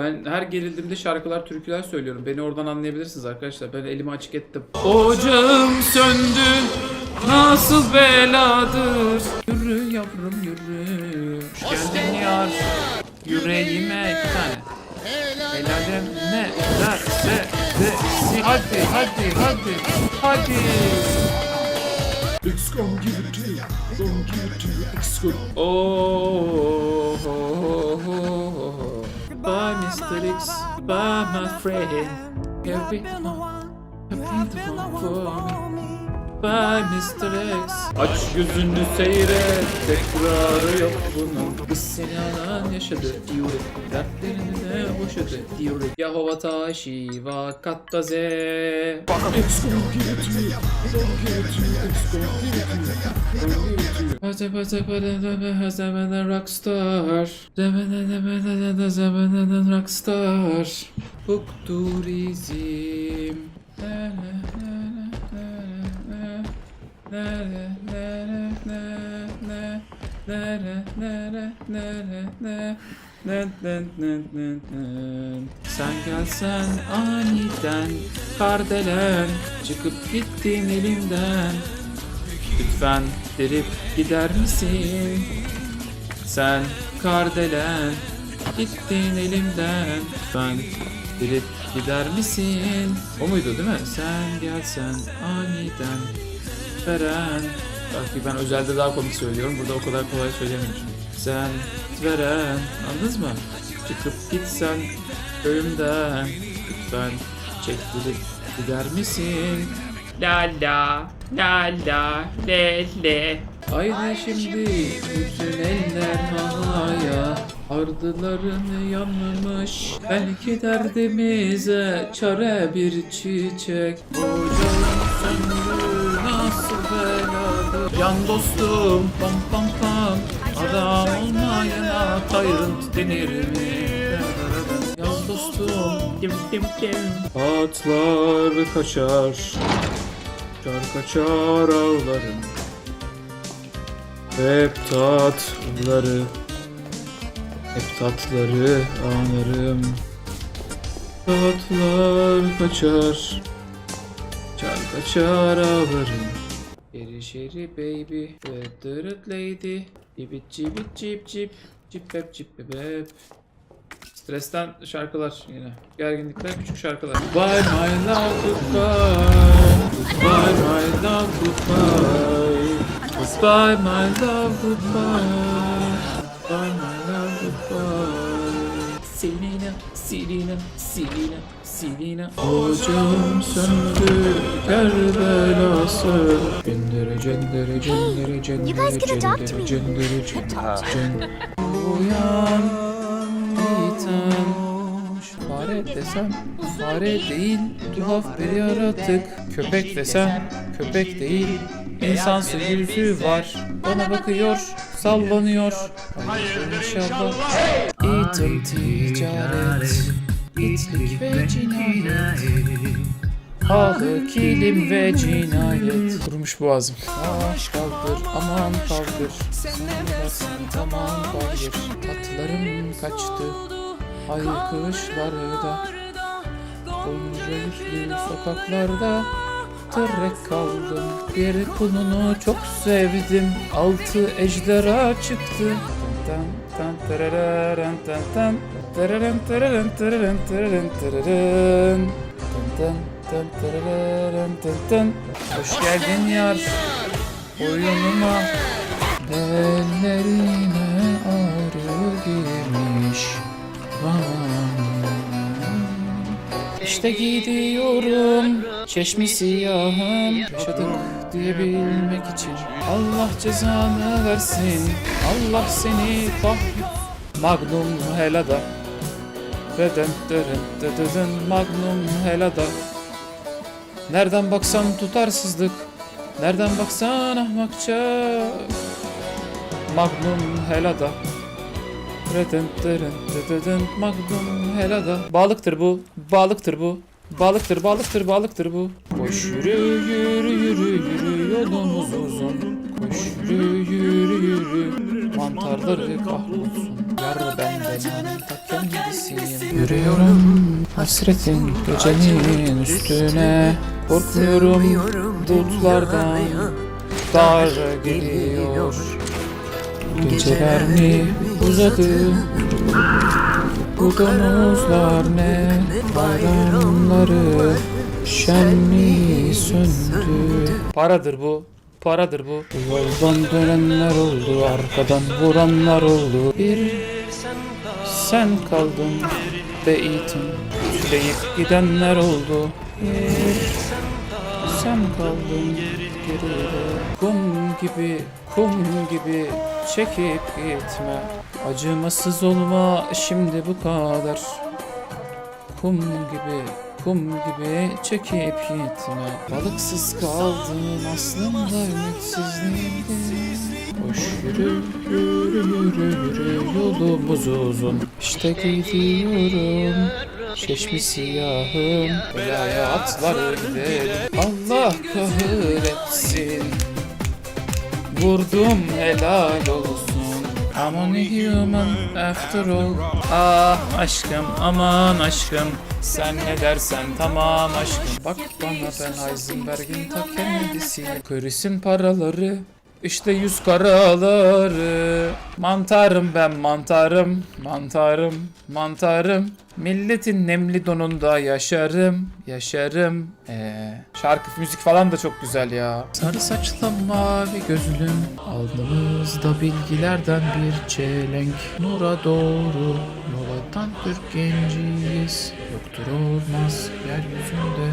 Ben her gerildiğimde şarkılar, türküler söylüyorum. Beni oradan anlayabilirsiniz arkadaşlar. Ben elimi açık ettim. Ocağım söndü. Nasıl beladır? Yürü yavrum yürü. Hoş geldin yar. Yüreğime iki tane. Helalim ne derse desin. Hadi hadi hadi. Hadi. It's gonna give it to you. Gonna give it to you. It's gonna. Oh, oh, oh, oh, oh. by mistakes, by my friend. You've been the one, you've been the one for me. by Mr. Aç gözünü seyret Tekrarı yok bunun. Biz seni alan yaşadı Diyurik Dertlerini de boşadı Diyurik Yahova Taşi Vakatta ze Pate pate pate deme zemenen rockstar. Zemenen zemenen zemenen rockstar. Book turizm sen gelsen aniden Kardelen çıkıp gittin elimden Lütfen derip gider misin? Sen kardelen gittin elimden Lütfen derip gider misin? O muydu değil mi? Sen gelsen aniden veren Belki ben özelde daha komik söylüyorum. Burada o kadar kolay söylemiyorum. Sen veren anladınız mı? Çıkıp gitsen köyümden Lütfen çektirip gider misin? La la la la le le Haydi şimdi bütün eller havaya Ardıların yanmış Belki derdimize çare bir çiçek Ocağın söndü nasıl beladır? Can dostum pam pam pam. Adam olmayana tyrant denir mi? Yaz dostum. Dim dim dim Atlar kaçar Kaçar kaçar ağlarım Hep tatları Hep tatları anarım. Tatlar kaçar Kaçar ağlarım Şeri şeri baby Dırıt lady Cibit cibit cip cip Cip hep cip hep Stresten şarkılar yine. Gerginlikler küçük şarkılar. Bye my love goodbye. Goodbye my love goodbye. Goodbye my love goodbye. Goodbye my love goodbye. Selina, Selina, Selina, Selina. Ocağım söndü Kerbelası. Cendere cendere cendere cendere guys gonna talk to cendere me? cendere cendere cendere. Uyan biten. Fare desem fare değil. tuhaf bir yaratık. Köpek desem köpek değil. İnsansı yüzü var. Bana bakıyor sallanıyor. Hayırdır inşallah. İtim ticaret İtlik ve cinayet Halı, kilim ve cinayet Kurumuş boğazım Aş kaldır, aman kaldır Sen ne dersen tamam kaldır Tatlarım kaçtı Ay kışlarda Onca yüzlü sokaklarda Tırrek kaldım Bir kulunu çok sevdim Altı ejderha çıktı Tan tan tarararan tan tan Tararan tararan Tan tan tan tarararan tan tan Hoş geldin yar. Oyunuma Ellerine ağrı girmiş İşte gidiyorum Çeşmi siyahım Yaşadık diyebilmek için. Allah cezanı versin. Allah seni kahretsin Magnum helada Deden deren dededen Magnum helada Nereden baksan tutarsızlık Nereden baksan ahmakça Magnum helada Reden deren dededen Magnum helada Balıktır bu, balıktır bu Balıktır, balıktır, balıktır bu. Koş yürü, yürü, yürü, yürü Yolumuz uzun. Koş yürü, yürü, yürü Mantarları kahrolsun. Yar benden ta kendisiyim Yürüyorum hasretin gecenin üstüne. Korkmuyorum bulutlardan. Dar geliyor. Geceler mi uzadı? Bu domuzlar ne? Bayramları Şen mi söndü? Paradır bu Paradır bu. Yoldan dönenler oldu Arkadan vuranlar oldu. Bir sen kaldın Beytim Süreyip gidenler oldu. Bir sen kaldın geride. Kum gibi, kum gibi çekip gitme. Acımasız olma şimdi bu kadar. Kum gibi, kum gibi çekip gitme Balıksız kaldın aslında ümitsizliğimdi Hoş yürü, yürü, yürü, yürü yolumuz uzun. İşte gidiyorum Çeşmi siyahım Belaya atlar giderim Allah kahretsin. Vurdum helal olsun I'm only human after all. Ah aşkım aman aşkım. Sen ne dersen tamam aşkım. Bak bana ben Heisenberg'in ta kendisi Krisin paraları işte yüz karaları. Mantarım ben mantarım Mantarım mantarım Milletin nemli donunda yaşarım Yaşarım. Ee, Şarkı müzik falan da çok güzel ya. Sarı saçlı mavi gözlüm Aldığımızda bilgilerden bir çelenk. Nura doğru Yol atan Türk genciyiz. Yoktur olmaz yeryüzünde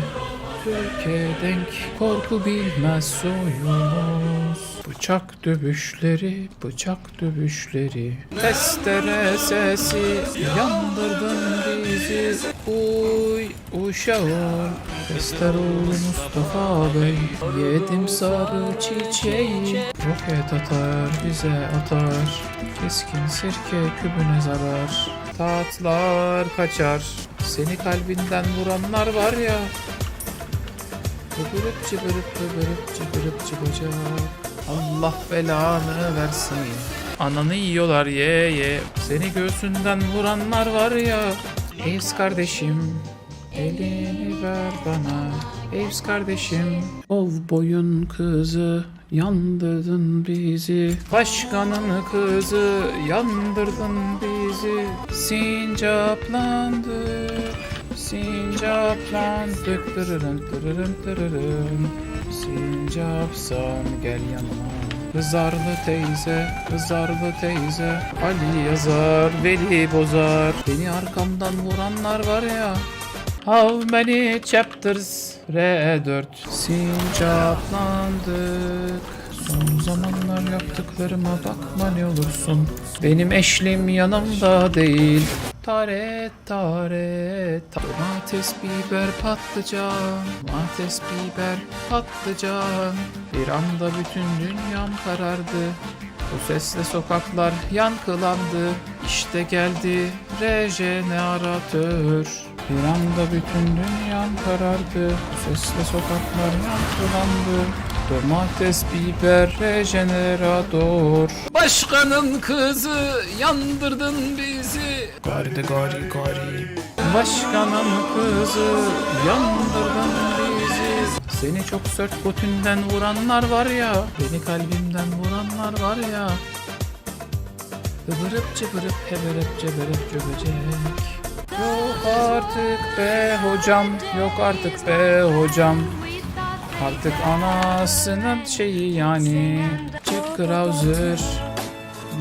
Türkiye denk korku bilmez soyumuz Bıçak dövüşleri, bıçak dövüşleri. Testere sesi yandırdın bizi. Uy uşağım. Testeroğlu Mustafa Bey. Yedim sarı çiçeği. Roket atar bize atar. Keskin sirke kübüne zarar. Taatlar kaçar. Seni kalbinden vuranlar var ya. Cıbırıp cıbırıp cıbırıp cıbırıp cıbacak Allah belanı versin. Ananı yiyorlar ye ye. Seni göğsünden vuranlar var ya. Evs kardeşim Elini ver bana. Evs kardeşim Ov boyun kızı Yandırdın bizi. Başkanın kızı Yandırdın bizi. Sincaplandık Sincaplandık Tırırım tırırım tırırım Sincapsan gel yanıma. Kızarlı teyze, kızarlı teyze. Ali yazar, Veli bozar. Beni arkamdan vuranlar var ya. How many chapters? R4 Sincaplandık Son zamanlar yaptıklarıma bakma ne olursun. Benim eşlim yanımda değil Taret taret ta- Domates biber patlıcan. Domates biber patlıcan. Bir anda bütün dünyam karardı. Bu sesle sokaklar yankılandı. İşte geldi rejeneratör Bir anda bütün dünyam karardı. Sesle sokaklar yankılandı Domates, biber, rejeneratör Başkanın kızı yandırdın bizi. Gari gari gari. Başkanın kızı yandırdın bizi. Seni çok sert götünden vuranlar var ya Beni kalbimden vuranlar var ya. Hıbırıp cıbırıp heberip ceberip cöbecek. Yok artık be hocam Yok artık be hocam Artık anasının şeyi yani. Jack Krauser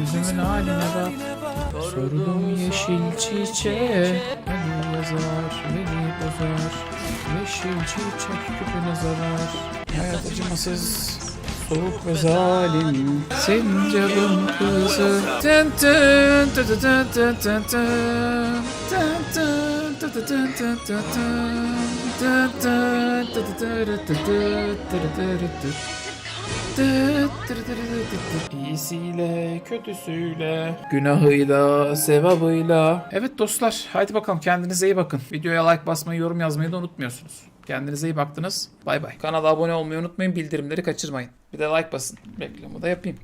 Yüzümün haline bak. Sordum yeşil çiçeğe Veli yazar, veli bozar. Yeşil çiçek küpüne zarar. Hayat acımasız Soğuk ve zalim. Sincap'ın kızı. Tın tın tı tı tı tı tı tı. Tın tın tı tı tı tı tı tı. Tın tın İyisiyle, kötüsüyle, günahıyla, sevabıyla. Evet dostlar, haydi bakalım kendinize iyi bakın. Videoya like basmayı, yorum yazmayı da unutmuyorsunuz. Kendinize iyi baktınız. Bay bay. Kanala abone olmayı unutmayın, bildirimleri kaçırmayın. Bir de like basın. Reklamı da yapayım.